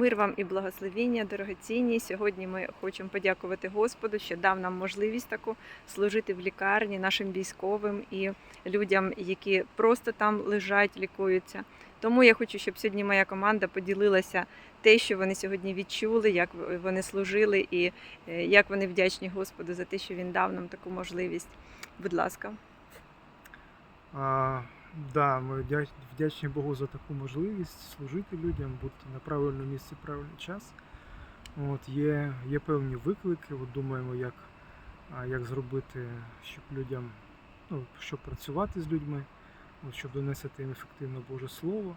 Мир вам і благословіння, дорогоцінні. Сьогодні ми хочемо подякувати Господу, що дав нам можливість таку служити в лікарні нашим військовим і людям, які просто там лежать, лікуються. Тому я хочу, щоб сьогодні моя команда поділилася те, що вони сьогодні відчули, як вони служили, і е, як вони вдячні Господу за те, що він дав нам таку можливість. Будь ласка. Да, ми вдячні Богу за таку можливість служити людям, бути на правильному місці правильний час. От, є, є певні виклики, от думаємо, як, як зробити, щоб людям, ну, щоб працювати з людьми, от, щоб донести їм ефективно Боже Слово.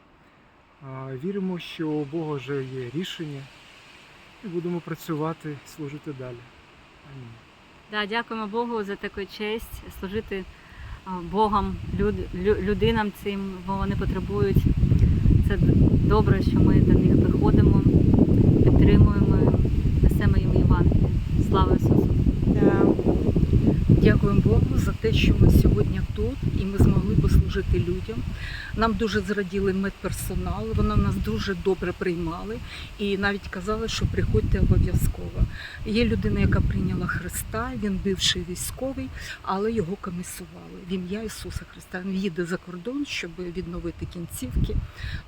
Віримо, що у Бога вже є рішення, і будемо працювати, служити далі. Амінь. Да, дякуємо Богу за таку честь служити Богом, люд, лю- людинам цим, бо вони потребують. Це добре, що ми до них приходимо, підтримуємо, несемо їм Євангеліє. Слава Ісусу! Дякуємо Богу те, що ми сьогодні тут і ми змогли послужити людям. Нам дуже зраділи медперсонал, вони нас дуже добре приймали і навіть казали, що приходьте обов'язково. Є людина, яка прийняла Христа, він бивший військовий, але його комісували в ім'я Ісуса Христа. Він їде за кордон, щоб відновити кінцівки.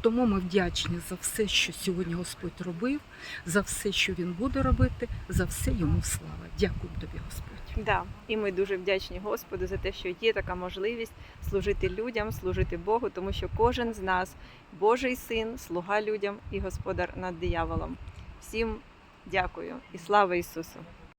Тому ми вдячні за все, що сьогодні Господь робив, за все, що він буде робити, за все йому слава. Дякую тобі, Господь. Да, і ми дуже вдячні Господу за те, що є така можливість служити людям, служити Богу, тому що кожен з нас Божий син, слуга людям і господар над дияволом. Всім дякую і слава Ісусу!